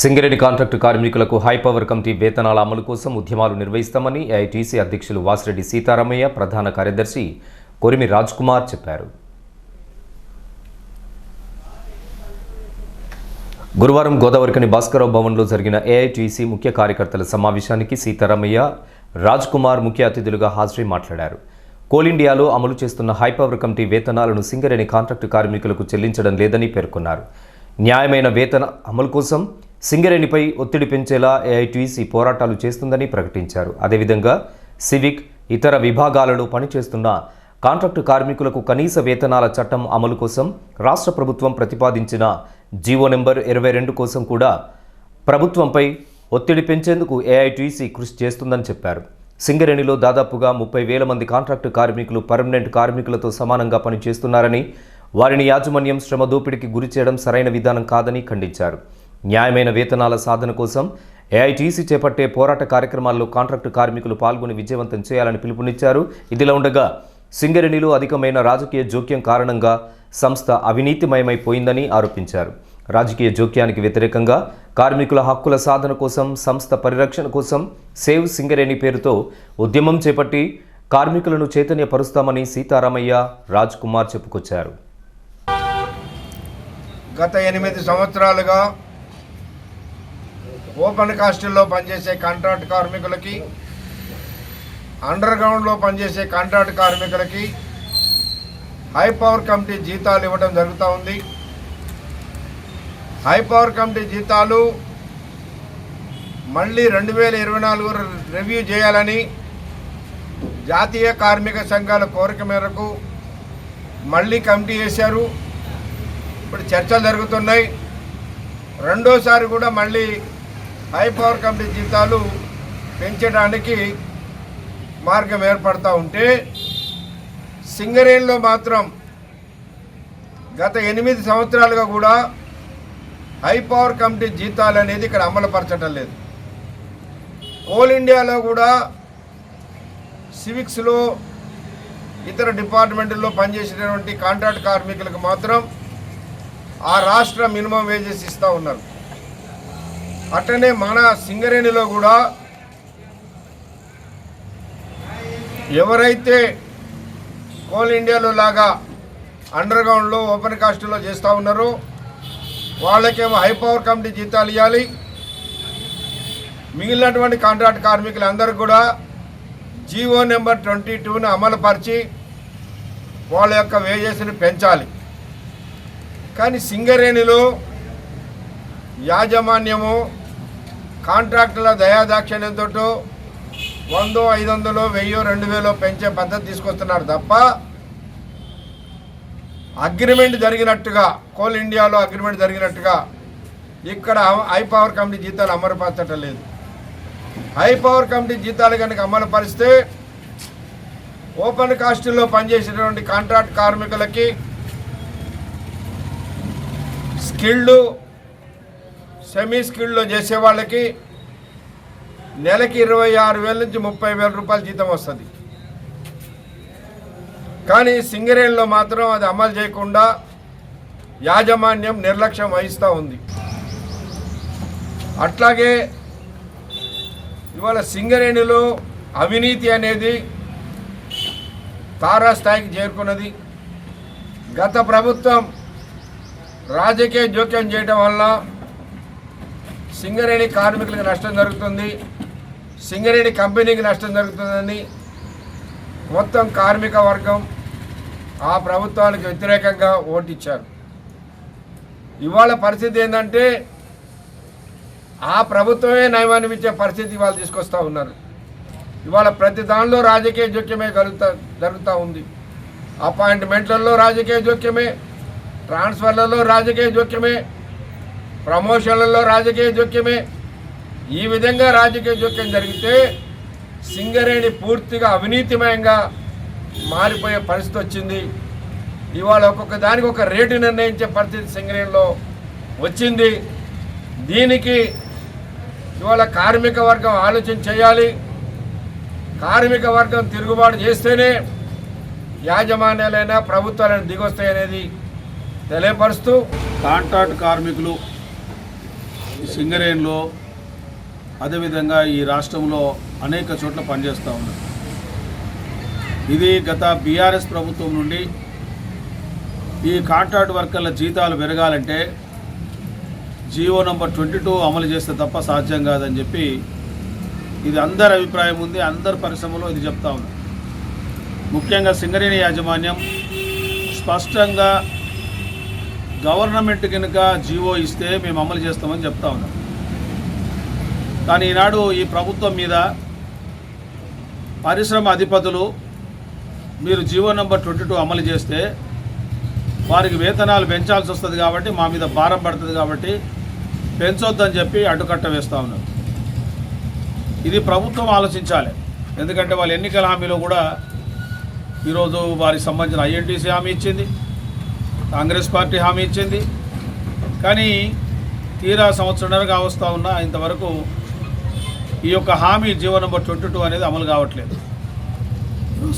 Singareni contract కార్మికులకు high power committee వేతనాల అమలు కోసం ఉద్యమాలు నిర్వహిస్తామని ఏఐటీసీ అధ్యక్షులు వాసిరెడ్డి సీతారామయ్య ప్రధాన కార్యదర్శి కొరిమి రాజ్ కుమార్ చెప్పారు. గురువారం గోదావరికని భాస్కరరావు భవన్లో జరిగిన ఏఐటీసీ ముఖ్య కార్యకర్తల సమావేశానికి సీతారామయ్య రాజ్ కుమార్ ముఖ్య అతిథులుగా హాజరై మాట్లాడారు. కోల్ ఇండియాలో అమలు చేస్తున్న హైపవర్ కమిటీ వేతనాలను సింగరేణి కాంట్రాక్టు కార్మికులకు చెల్లించడం లేదని పేర్కొన్నారు. న్యాయమైన వేతన అమలు కోసం సింగరేణిపై ఒత్తిడి పెంచేలా ఏఐటీసీ పోరాటాలు చేస్తుందని ప్రకటించారు. అదేవిధంగా సివిక్ ఇతర విభాగాలలో పనిచేస్తున్న కాంట్రాక్టు కార్మికులకు కనీస వేతనాల చట్టం అమలు కోసం రాష్ట్ర ప్రభుత్వం ప్రతిపాదించిన జీవో నెంబర్ ఇరవై రెండు కోసం కూడా ప్రభుత్వంపై ఒత్తిడి పెంచేందుకు ఏఐటీసీ కృషి చేస్తుందని చెప్పారు. సింగరేణిలో దాదాపుగా ముప్పై వేల మంది కాంట్రాక్టు కార్మికులు పర్మనెంట్ కార్మికులతో సమానంగా పనిచేస్తున్నారని వారిని యాజమాన్యం శ్రమ దోపిడీకి గురి చేయడం సరైన విధానం కాదని ఖండించారు. న్యాయమైన వేతనాల సాధన కోసం ఏఐటీసీ చేపట్టే పోరాట కార్యక్రమాల్లో కాంట్రాక్టు కార్మికులు పాల్గొని విజయవంతం చేయాలని పిలుపునిచ్చారు. ఇదిలా ఉండగా సింగరేణిలో అధికమైన రాజకీయ జోక్యం కారణంగా సంస్థ అవినీతిమయమైపోయిందని ఆరోపించారు. రాజకీయ జోక్యానికి వ్యతిరేకంగా కార్మికుల హక్కుల సాధన కోసం సంస్థ పరిరక్షణ కోసం సేవ్ సింగరేణి పేరుతో ఉద్యమం చేపట్టి కార్మికులను చైతన్యపరుస్తామని సీతారామయ్య రాజ్ కుమార్ చెప్పుకొచ్చారు. గత ఎనిమిది సంవత్సరాలుగా ఓపెన్ కాస్టుల్లో పనిచేసే కాంట్రాక్ట్ కార్మికులకి అండర్ గ్రౌండ్లో పనిచేసే కాంట్రాక్ట్ కార్మికులకి హై పవర్ కమిటీ జీతాలు ఇవ్వడం జరుగుతూ ఉంది. హై పవర్ కమిటీ జీతాలు మళ్ళీ రెండు వేల ఇరవై నాలుగు రివ్యూ చేయాలని జాతీయ కార్మిక సంఘాల కోరిక మేరకు మళ్ళీ కమిటీ వేశారు. ఇప్పుడు చర్చలు జరుగుతున్నాయి. రెండోసారి కూడా మళ్ళీ హై పవర్ కమిటీ జీతాలు పెంచడానికి మార్గం ఏర్పడతా ఉంటే సింగరేణిలో మాత్రం గత ఎనిమిది సంవత్సరాలుగా కూడా హై పవర్ కమిటీ జీతాలు అనేది ఇక్కడ అమలుపరచడం లేదు. కోల్ ఇండియాలో కూడా సివిక్స్లో ఇతర డిపార్ట్మెంట్లో పనిచేసినటువంటి కాంట్రాక్ట్ కార్మికులకు మాత్రం ఆ రాష్ట్ర మినిమం వేజెస్ ఇస్తూ ఉన్నారు. అట్లనే మన సింగరేణిలో కూడా ఎవరైతే కోల్ ఇండియాలో లాగా అండర్ గ్రౌండ్లో ఓపెన్ కాస్ట్లో చేస్తూ ఉన్నారో వాళ్ళకేమో హై పవర్ కమిటీ జీతాలు ఇవ్వాలి మిగిలినటువంటి కాంట్రాక్ట్ కార్మికులందరూ కూడా జీవో నెంబర్ ట్వంటీ టూని అమలుపరిచి వాళ్ళ యొక్క వేజెస్ని పెంచాలి. కానీ సింగరేణిలో యాజమాన్యము కాంట్రాక్టుల దయాదాక్షిణ్యంతో వందో ఐదు వందలో వెయ్యో రెండు వేలో పెంచే పద్ధతి తీసుకొస్తున్నారు తప్ప అగ్రిమెంట్ జరిగినట్టుగా కోల్ ఇండియాలో అగ్రిమెంట్ జరిగినట్టుగా ఇక్కడ హై పవర్ కమిటీ జీతాలు అమలుపరచటం లేదు. హై పవర్ కమిటీ జీతాలు కనుక అమలుపరిస్తే ఓపెన్ కాస్టుల్లో పనిచేసేటువంటి కాంట్రాక్ట్ కార్మికులకి స్కిల్డ్ సెమీ స్కిల్డ్లో చేసే వాళ్ళకి నెలకి ఇరవై ఆరు వేల నుంచి ముప్పై వేల రూపాయల జీతం వస్తుంది. కానీ సింగరేణిలో మాత్రం అది అమలు చేయకుండా యాజమాన్యం నిర్లక్ష్యం వహిస్తూ ఉంది. అట్లాగే ఇవాళ సింగరేణిలో అవినీతి అనేది తారాస్థాయికి చేరుకున్నది. గత ప్రభుత్వం రాజకీయ జోక్యం చేయడం వల్ల సింగరేణి కార్మికులకు నష్టం జరుగుతుంది. సింగరేణి కంపెనీకి నష్టం జరుగుతుందని మొత్తం కార్మిక వర్గం ఆ ప్రభుత్వానికి వ్యతిరేకంగా ఓటిచ్చారు. ఇవాళ పరిస్థితి ఏంటంటే ఆ ప్రభుత్వమే నయమాన్ని ఇచ్చే పరిస్థితి ఇవాళ తీసుకొస్తూ ఉన్నారు. ఇవాళ ప్రతి దానిలో రాజకీయ జోక్యమే కలుగుతా జరుగుతూ ఉంది. అపాయింట్మెంట్లలో రాజకీయ జోక్యమే ట్రాన్స్ఫర్లలో రాజకీయ జోక్యమే ప్రమోషన్లలో రాజకీయ జోక్యమే. ఈ విధంగా రాజకీయ జోక్యం జరిగితే సింగరేణి పూర్తిగా అవినీతిమయంగా మారిపోయే పరిస్థితి వచ్చింది. ఇవాళ ఒక్కొక్క దానికి ఒక రేటు నిర్ణయించే పరిస్థితి సింగరేణిలో వచ్చింది. దీనికి ఇవాళ కార్మిక వర్గం ఆలోచన చేయాలి. కార్మిక వర్గం తిరుగుబాటు చేస్తేనే యాజమాన్యాలైనా ప్రభుత్వాలైనా దిగొస్తాయనేది తెలియపరుస్తూ కాంట్రాక్ట్ కార్మికులు సింగరేణిలో అదేవిధంగా ఈ రాష్ట్రంలో అనేక చోట్ల పనిచేస్తూ ఉన్నారు ఇది గత బీఆర్ఎస్ ప్రభుత్వం నుండి ఈ కాంట్రాక్ట్ వర్కర్ల జీతాలు పెరగాలంటే జియో నంబర్ ట్వంటీ టూ అమలు చేస్తే తప్ప సాధ్యం కాదని చెప్పి ఇది అందరి అభిప్రాయం ఉంది అందరి పరిశ్రమలో ఇది చెప్తా ఉంది. ముఖ్యంగా సింగరేణి యాజమాన్యం స్పష్టంగా గవర్నమెంట్ కనుక జీవో ఇస్తే మేము అమలు చేస్తామని చెప్తా ఉన్నాం. కానీ ఈనాడు ఈ ప్రభుత్వం మీద పరిశ్రమ అధిపతులు మీరు జీవో నెంబర్ ట్వంటీ టూ అమలు చేస్తే వారికి వేతనాలు పెంచాల్సి వస్తుంది కాబట్టి మా మీద భారం పడుతుంది కాబట్టి పెంచొద్దని చెప్పి అడ్డుకట్ట వేస్తూ ఉన్నారు. ఇది ప్రభుత్వం ఆలోచించాలి. ఎందుకంటే వాళ్ళ ఎన్నికల హామీలో కూడా ఈరోజు వారికి సంబంధించిన ఐఎన్టీసీ హామీ ఇచ్చింది. కాంగ్రెస్ పార్టీ హామీ ఇచ్చింది. కానీ తీరా సంవత్సరంగా వస్తూ ఉన్నా ఇంతవరకు ఈ యొక్క హామీ జీవో నెంబర్ ట్వంటీ టూ అనేది అమలు కావట్లేదు.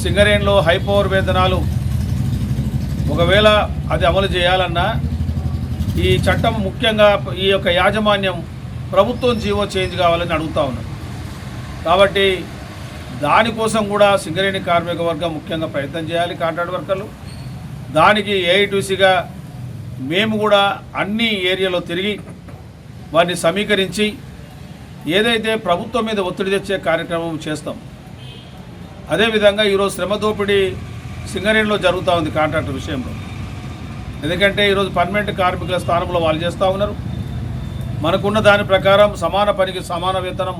సింగరేణిలో హై పవర్ వేతనాలు ఒకవేళ అది అమలు చేయాలన్నా ఈ చట్టం ముఖ్యంగా ఈ యొక్క యాజమాన్యం ప్రభుత్వం జీవో చేంజ్ కావాలని అడుగుతా ఉన్నాం. కాబట్టి దానికోసం కూడా సింగరేణి కార్మిక వర్గం ముఖ్యంగా ప్రయత్నం చేయాలి కాంట్రాక్ట్ వర్కర్లు. దానికి ఏఐటీసీగా మేము కూడా అన్ని ఏరియాలో తిరిగి వారిని సమీకరించి ఏదైతే ప్రభుత్వం మీద ఒత్తిడి తెచ్చే కార్యక్రమం చేస్తాం. అదేవిధంగా ఈరోజు శ్రమ దోపిడీ సింగరేణిలో జరుగుతూ ఉంది కాంట్రాక్టర్ విషయంలో. ఎందుకంటే ఈరోజు పర్మనెంట్ కార్మికుల స్థానంలో వాళ్ళు చేస్తూ ఉన్నారు. మనకున్న దాని ప్రకారం సమాన పనికి సమాన వేతనం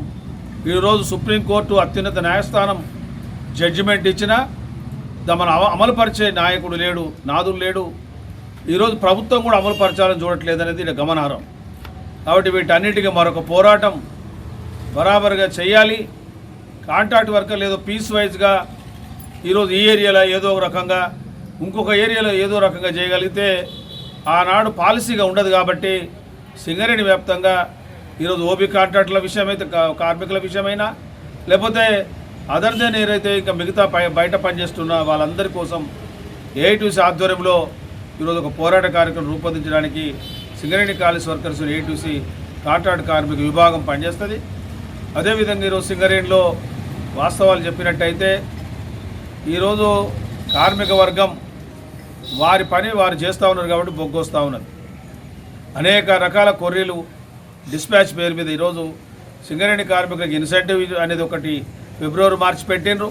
ఈరోజు సుప్రీంకోర్టు అత్యున్నత న్యాయస్థానం జడ్జిమెంట్ ఇచ్చినా మన అమలుపరిచే నాయకుడు లేడు నాదులు లేడు. ఈరోజు ప్రభుత్వం కూడా అమలుపరచాలని చూడట్లేదు అనేది ఇది గమనార్హం. కాబట్టి వీటన్నిటికీ మరొక పోరాటం బరాబరుగా చేయాలి. కాంట్రాక్ట్ వర్కర్లు ఏదో పీస్ వైజ్గా ఈరోజు ఈ ఏరియాలో ఏదో ఒక రకంగా ఇంకొక ఏరియాలో ఏదో రకంగా చేయగలిగితే ఆనాడు పాలసీగా ఉండదు కాబట్టి సింగరేణి వ్యాప్తంగా ఈరోజు ఓబీ కాంట్రాక్టుల విషయమైతే కా- కార్మికుల విషయమైనా లేకపోతే అదర్ దెన్ ఏదైతే ఇంకా మిగతా పై బయట పనిచేస్తున్న వాళ్ళందరి కోసం ఏఐటీసీ ఆధ్వర్యంలో ఈరోజు ఒక పోరాట కార్యక్రమం రూపొందించడానికి Singareni college workers AITC contract కార్మిక విభాగం పనిచేస్తుంది. అదేవిధంగా ఈరోజు సింగరేణిలో వాస్తవాలు చెప్పినట్టయితే ఈరోజు కార్మిక వర్గం వారి పని వారు చేస్తూ ఉన్నారు కాబట్టి బొగ్గొస్తూ ఉన్నది. అనేక రకాల కొర్రీలు డిస్పాచ్ పేరు మీద ఈరోజు సింగరేణి కార్మికులకు ఇన్సెంటివ్ అనేది ఒకటి ఫిబ్రవరి మార్చి పెట్టిండ్రు.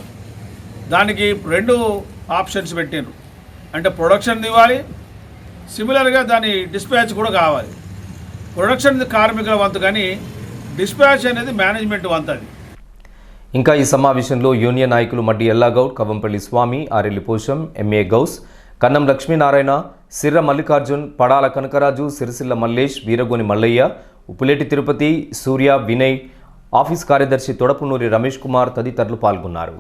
దానికి రెండు ఆప్షన్స్ పెట్టిండ్రు. అంటే ప్రొడక్షన్ ఇవ్వాలి సిమిలర్గా దాని డిస్పాచ్ కూడా కావాలి. ప్రొడక్షన్ కార్మికుల వంతు కానీ డిస్పాచ్ అనేది మేనేజ్మెంట్ వంతు అది. ఇంకా ఈ సమావేశంలో యూనియన్ నాయకులు Maddi Ellagoud Kavampalli Swamy Arelli Posham M A Gous Kannam Lakshminarayana Sirra Mallikarjun Padala Kanakaraju Sircilla Mallesh Veeragoni Mallaiah Uppuleti Tirupati Surya Vinay office కార్యదర్శి తొడపునూరి రమేష్ కుమార్ తదితరులు పాల్గొన్నారు.